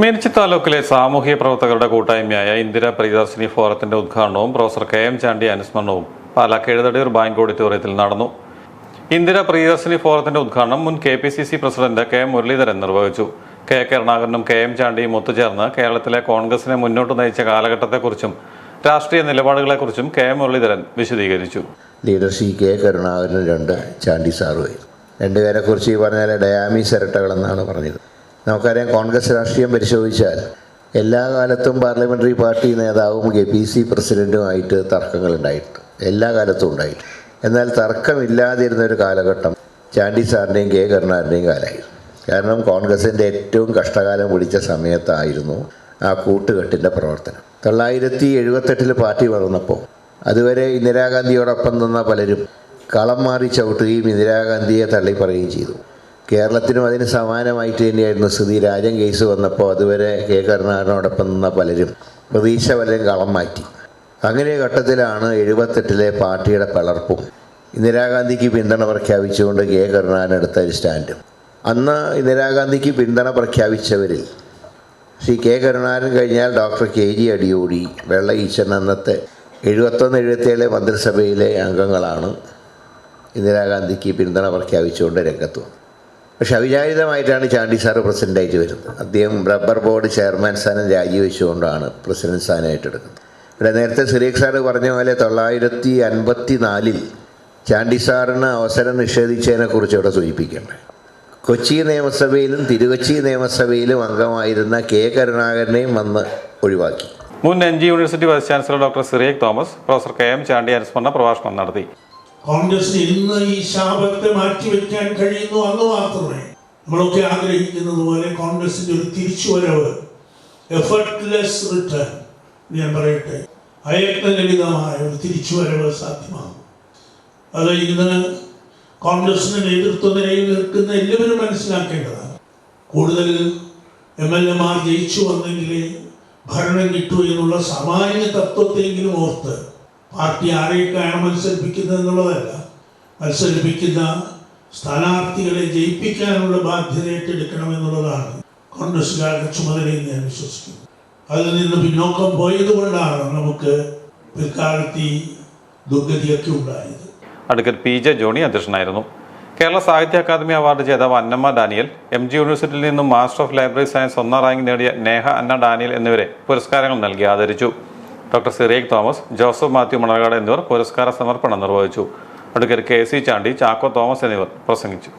മിർച്ചി താലൂക്കിലെ സാമൂഹ്യ പ്രവർത്തകരുടെ കൂട്ടായ്മയായ ഇന്ദിര പ്രിയദർശിനി ഫോറത്തിന്റെ ഉദ്ഘാടനവും പ്രൊഫസർ കെ എം ചാണ്ടി അനുസ്മരണവും പാലാ എഴുതടിയൂർ ബാങ്ക് ഓഡിറ്റോറിയത്തിൽ നടന്നു. ഇന്ദിര പ്രിയദർശിനി ഫോറത്തിന്റെ ഉദ്ഘാടനം മുൻ K P C C president K M Muraleedharan നിർവഹിച്ചു. കെ കരുണാകരനും കെ എം ചാണ്ടിയും ഒത്തുചേർന്ന് കേരളത്തിലെ കോൺഗ്രസിനെ മുന്നോട്ട് നയിച്ച കാലഘട്ടത്തെക്കുറിച്ചും രാഷ്ട്രീയ നിലപാടുകളെക്കുറിച്ചും കെ എം മുരളീധരൻ വിശദീകരിച്ചു. ലീഡർഷിപ്പ് കെ കരുണാകരൻ രണ്ട് ചാണ്ടി സാറുമായി രണ്ടുപേരെ കുറിച്ച് ഈ പറഞ്ഞാൽ ഡയാമി സെരട്ടകളെന്നാണ് പറഞ്ഞത്. നമുക്കറിയാം കോൺഗ്രസ് രാഷ്ട്രീയം പരിശോധിച്ചാൽ എല്ലാ കാലത്തും പാർലമെന്ററി പാർട്ടി നേതാവും കെ പി സി പ്രസിഡന്റുമായിട്ട് ഉണ്ടായിട്ടുണ്ട്. എല്ലാ കാലത്തും ഉണ്ടായിട്ടുണ്ട്. എന്നാൽ തർക്കമില്ലാതിരുന്ന ഒരു കാലഘട്ടം ചാണ്ടി സാറിന്റെയും കെ കരുണാറിന്റെയും കാലമായിരുന്നു. കാരണം കോൺഗ്രസിന്റെ ഏറ്റവും കഷ്ടകാലം പിടിച്ച സമയത്തായിരുന്നു ആ കൂട്ടുകെട്ടിന്റെ പ്രവർത്തനം. തൊള്ളായിരത്തി എഴുപത്തെട്ടിൽ പാർട്ടി വളർന്നപ്പോൾ അതുവരെ ഇന്ദിരാഗാന്ധിയോടൊപ്പം നിന്ന പലരും കളം മാറി ചവിട്ടുകയും ഇന്ദിരാഗാന്ധിയെ തള്ളിപ്പറയുകയും ചെയ്തു. കേരളത്തിനും അതിന് സമാനമായിട്ട് തന്നെയായിരുന്നു സ്ഥിതി. രാജൻ കേസ് വന്നപ്പോൾ അതുവരെ കെ. കരുണാകരനോടൊപ്പം നിന്ന പലരും പ്രതീക്ഷ വല്ലതും കളം മാറ്റി. അങ്ങനെ ഘട്ടത്തിലാണ് എഴുപത്തെട്ടിലെ പാർട്ടിയുടെ പിളർപ്പും. ഇന്ദിരാഗാന്ധിക്ക് പിന്തുണ പ്രഖ്യാപിച്ചുകൊണ്ട് കെ. കരുണാകരൻ എടുത്ത ഒരു സ്റ്റാൻഡും. അന്ന് ഇന്ദിരാഗാന്ധിക്ക് പിന്തുണ പ്രഖ്യാപിച്ചവരിൽ ശ്രീ കെ. കരുണാകരൻ കഴിഞ്ഞാൽ ഡോക്ടർ കെ. ജി. അടിയോടി വെള്ള ഈശ്വരൻ അന്നത്തെ എഴുപത്തൊന്ന് എഴുപത്തേഴ് മന്ത്രിസഭയിലെ അംഗങ്ങളാണ് ഇന്ദിരാഗാന്ധിക്ക് പിന്തുണ പ്രഖ്യാപിച്ചുകൊണ്ട് രംഗത്ത് വന്നത്. പക്ഷെ അവിചാരിതമായിട്ടാണ് ചാണ്ടി സാറ് പ്രസിഡന്റായിട്ട് വരുന്നത്. അദ്ദേഹം റബ്ബർ ബോർഡ് ചെയർമാൻ സ്ഥാനം രാജിവെച്ചുകൊണ്ടാണ് പ്രസിഡന്റ് സ്ഥാനം എടുക്കുന്നത് ഇവിടെ നേരത്തെ സുരേഖ് സാറ് പറഞ്ഞ പോലെ തൊള്ളായിരത്തി അൻപത്തി നാലിൽ ചാണ്ടി സാറിന് അവസരം നിഷേധിച്ചതിനെക്കുറിച്ച് ഇവിടെ സൂചിപ്പിക്കേണ്ടത് കൊച്ചി നിയമസഭയിലും തിരുവച്ചി നിയമസഭയിലും അംഗമായിരുന്ന കെ കരുണാകരനെയും വന്ന് ഒഴിവാക്കി. മുൻ N G university vice chancellor doctor Cyriac Thomas professor K M Chandy അനുസ്മരണ പ്രഭാഷണം നടത്തി. കോൺഗ്രസിന് ഇന്ന് ഈ ശാപത്തെ മാറ്റി വെക്കാൻ കഴിയുന്നു അന്ന് മാത്രമേ നമ്മളൊക്കെ ആഗ്രഹിക്കുന്നത് പോലെ കോൺഗ്രസിന്റെ ഒരു തിരിച്ചുവരവ് എഫർട്ട്ലെസ് റിട്ടേൺ ഞാൻ പറയട്ടെ അയത്നരഹിതമായ ഒരു തിരിച്ചുവരവ് സാധ്യമാകും. അത് ഇന്ന് കോൺഗ്രസിന് നേതൃത്വ നിരയിൽ നിൽക്കുന്ന എല്ലാവരും മനസ്സിലാക്കേണ്ടതാണ്. കൂടുതൽ എം എൽ എമാർ ജയിച്ചു വന്നെങ്കിലേ ഭരണം കിട്ടൂ എന്നുള്ള സാമാന്യ തത്വത്തെങ്കിലും ഓർത്ത് പാർട്ടി ആരെയൊക്കെയാണ് മത്സരിപ്പിക്കുന്നത് എന്നുള്ളതല്ല. മത്സരിപ്പിക്കുന്ന സ്ഥാനാർത്ഥികളെ ജയിപ്പിക്കാനുള്ള ബാധ്യത ഏറ്റെടുക്കണം എന്നുള്ളതാണ് കോൺഗ്രസ്സുകാരുടെ ചുമതലയെന്ന് ഞാൻ വിശ്വസിക്കുന്നു. അതിൽ നിന്ന് പിന്നോക്കം പോയതുകൊണ്ടാണ് നമുക്ക് പിൽക്കാലത്ത് ഈ ദുർഗതിയൊക്കെ ഉണ്ടായത്. അഡ്വക്കേറ്റ് പി ജെ ജോണി അധ്യക്ഷനായിരുന്നു. കേരള സാഹിത്യ അക്കാദമി അവാർഡ് ജേതാവ് അന്നമ്മ ഡാനിയൽ എം ജി യൂണിവേഴ്സിറ്റിയിൽ നിന്നും മാസ്റ്റർ ഓഫ് ലൈബ്രറി സയൻസ് ഒന്നാം റാങ്ക് നേടിയ നേഹ അന്ന ഡാനിയൽ എന്നിവരെ പുരസ്കാരങ്ങൾ നൽകി ആദരിച്ചു. ഡോക്ടർ സിറിയക് തോമസ് ജോസഫ് മാത്യു മണർകാട് എന്നിവർ പുരസ്കാര സമർപ്പണം നിർവഹിച്ചു. Advocate K C Chandy Chacko Thomas എന്നിവർ പ്രസംഗിച്ചു.